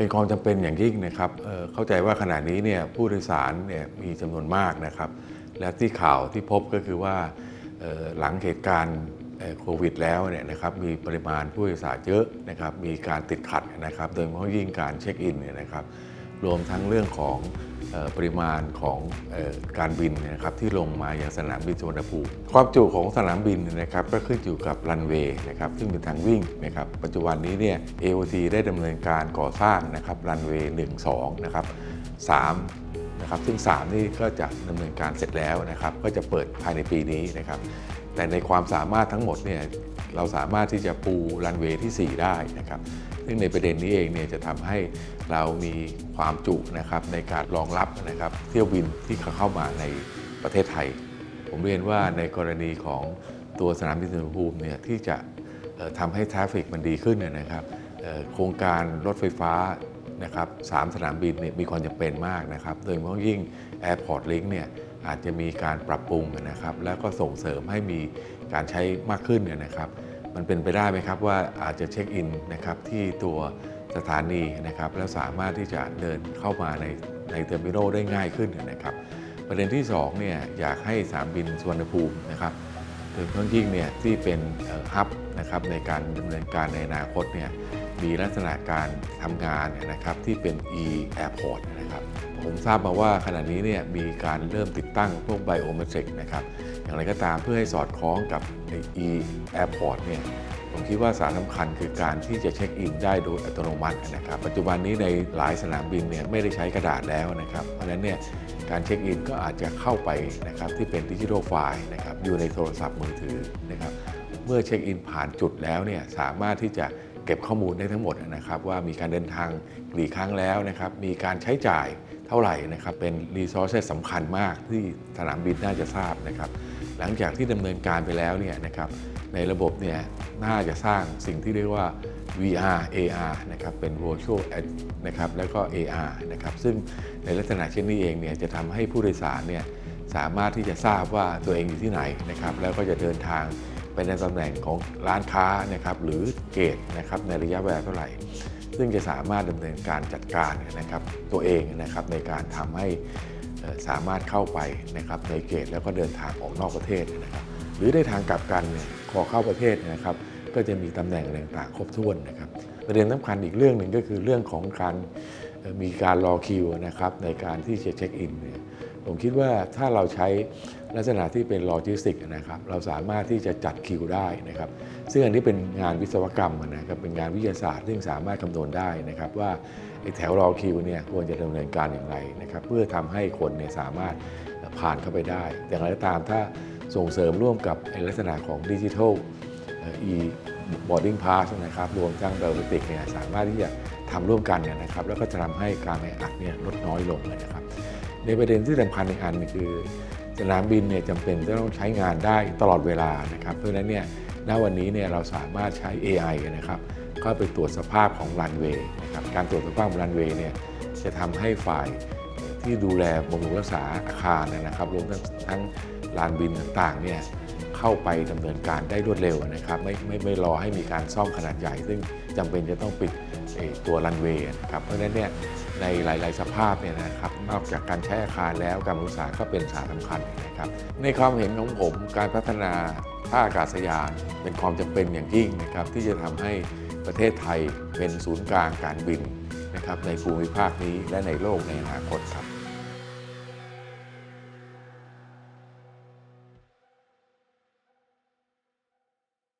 เป็นความจำเป็นอย่างยิ่งนะครับเเข้าใจว่าขณะนี้เนี่ยผู้โดยสารเนี่ยมีจำนวนมากนะครับ และที่ข่าวที่พบก็คือว่าหลังเหตุการณ์โควิดแล้วเนี่ยนะครับมีปริมาณผู้โดยสารเยอะนะครับมีการติดขัดนะครับโดยเฉพาะยิ่งการเช็คอินเนี่ยนะครับ รวมทั้งเรื่องของปริมาณของการบินนะครับที่ลงมาอยังสนามบินสุวรรณภูมิความจุของสนามบินนะครับก็ขึ้นอยู่กับรันเวย์นะครับซึ่งเป็นทางวิ่งนะครับปัจจุบันนี้เนี่ย AOT ได้ดำเนินการก่อสร้างนะครับรันเวย์1 2นะครับ3นะครับซึ่ง 3 นี่ก็จะดำเนินการเสร็จแล้วนะครับ ก็จะเปิดภายในปีนี้นะครับ แต่ในความสามารถทั้งหมดเนี่ยเราสามารถที่จะปูรันเวย์ที่ 4 ได้นะครับ ซึ่งในประเด็นนี้เองเนี่ยจะทำให้เรามีความจุนะครับในการรองรับนะครับเที่ยวบินที่เข้ามาในประเทศไทย ผมเรียนว่าในกรณีของตัวสนามบินสุวรรณภูมิเนี่ยที่จะเอ่อทำให้ทราฟิกมันดีขึ้นเนี่ยนะครับโครงการรถไฟฟ้านะครับสามสนามบินเนี่ยมีความจำเป็นมากนะครับ โดยเฉพาะยิ่ง Airport Link เนี่ยอาจจะมีการปรับปรุงนะครับ แล้วก็ส่งเสริมให้มีการใช้มากขึ้นเนี่ยนะครับ มันเป็นไปได้ไหมครับว่าอาจจะเช็คอินนะครับที่ตัวสถานีนะครับแล้วสามารถที่จะเดินเข้ามาในในเทอร์มินอลได้ง่ายขึ้นนะครับ ประเด็นที่2เนี่ยอยากให้สนามบินสุวรรณภูมินะครับโดยเฉพาะยิ่งเนี่ยที่เป็นฮับนะครับในการดำเนินการในอนาคตเนี่ยมีลักษณะการทำงานนนะครับที่เป็น e airport นะครับผมทราบมาว่าขณะนี้เนี่ยมีการเริ่มติดตั้งพวกไบโอเมตริกนะครับ อย่างไรก็ตามเพื่อให้สอดคล้องกับ e airport เนี่ยผมคิดว่าสาระสำคัญคือการที่จะเช็คอินได้โดยอัตโนมัตินะครับ ปัจจุบันนี้ในหลายสนามบินเนี่ยไม่ได้ใช้กระดาษแล้วนะครับ เพราะฉะนั้นเนี่ยการเช็คอินก็อาจจะเข้าไปนะครับที่เป็นดิจิทัลไฟล์นะครับอยู่ในโทรศัพท์มือถือนะครับเมื่อเช็คอินผ่านจุดแล้วเนี่ยสามารถที่จะเก็บข้อมูลได้ทั้งหมดนะครับ ว่ามีการเดินทางกี่ครั้งแล้วนะครับมีการใช้จ่ายเท่าไหร่นะครับเป็นรีซอสสำคัญมากที่สนามบินน่าจะทราบนะครับ หลังจากที่ดำเนินการไปแล้วเนี่ยนะครับในระบบเนี่ยน่าจะสร้างสิ่งที่เรียกว่า VR AR นะครับเป็น virtual นะครับแล้วก็ AR นะครับซึ่งในลักษณะเช่นนี้เองเนี่ยจะทำให้ผู้โดยสารเนี่ยสามารถที่จะทราบว่าตัวเองอยู่ที่ไหนนะครับแล้วก็จะเดินทางไปในตำแหน่งของร้านค้านะครับหรือเกตนะครับในระยะเวลาเท่าไหร่ ซึ่งจะสามารถดำเนินการจัดการนะครับตัวเองนะครับในการทำให้ สามารถเข้าไปนะครับในเกตแล้วก็เดินทางออกนอกประเทศนะครับหรือได้ทางกลับกันเนี่ยขอเข้าประเทศนะครับ ก็จะมีตำแหน่งต่างๆ ครบถ้วนนะครับประเด็นสำคัญอีกเรื่องหนึ่งก็คือเรื่องของการมีการรอคิวนะครับในการที่จะเช็คอินเนี่ย ผมคิดว่าถ้าเราใช้ลักษณะที่เป็นโลจิสติกนะครับ เราสามารถที่จะจัดคิวได้นะครับ ซึ่งอันนี้เป็นงานวิศวกรรมนะครับ เป็นงานวิทยาศาสตร์ซึ่งสามารถคำนวณได้นะครับว่าแถวรอคิวเนี่ยควรจะดำเนินการอย่างไรนะครับ เพื่อทำให้คนเนี่ยสามารถผ่านเข้าไปได้ อย่างไรก็ตามถ้าส่งเสริมร่วมกับลักษณะของดิจิทัล e boarding pass นะครับ รวมทั้ง biometric เนี่ยสามารถที่จะทำร่วมกันเนี่ยนะครับ แล้วก็จะทำให้การแออัดเนี่ยลดน้อยลงนะครับ ในประเด็นที่สำคัญอีกอันคือสนามบินเนี่ยจำเป็นจะต้องใช้งานได้ตลอดเวลานะครับ เพราะฉะนั้นเนี่ยณวันนี้เนี่ยเราสามารถใช้ AI นะครับเข้าไปตรวจสภาพของรันเวย์นะครับการตรวจสภาพของรันเวย์เนี่ยจะทำให้ฝ่ายที่ดูแลบำรุงรักษาอาคารนะครับรวมทั้งทั้งลานบินต่างๆเนี่ยเข้าไปดำเนินการได้รวดเร็วนะครับไม่ไม่ไม่รอให้มีการซ่อมขนาดใหญ่ ซึ่งจำเป็นจะต้องปิดตัวรันเวย์นะครับเพราะฉะนั้นเนี่ย ในหลาย ๆ สภาพเนี่ยนะครับนอกจากการใช้อาคารแล้วการบริษาก็เป็นสาสำคัญนะครับในความเห็นของผมการพัฒนาท่าอากาศยานเป็นความจำเป็นอย่างยิ่งนะครับที่จะทำให้ประเทศไทยเป็นศูนย์กลางการบินนะครับในภูมิภาคนี้และในโลกในอนาคตครับ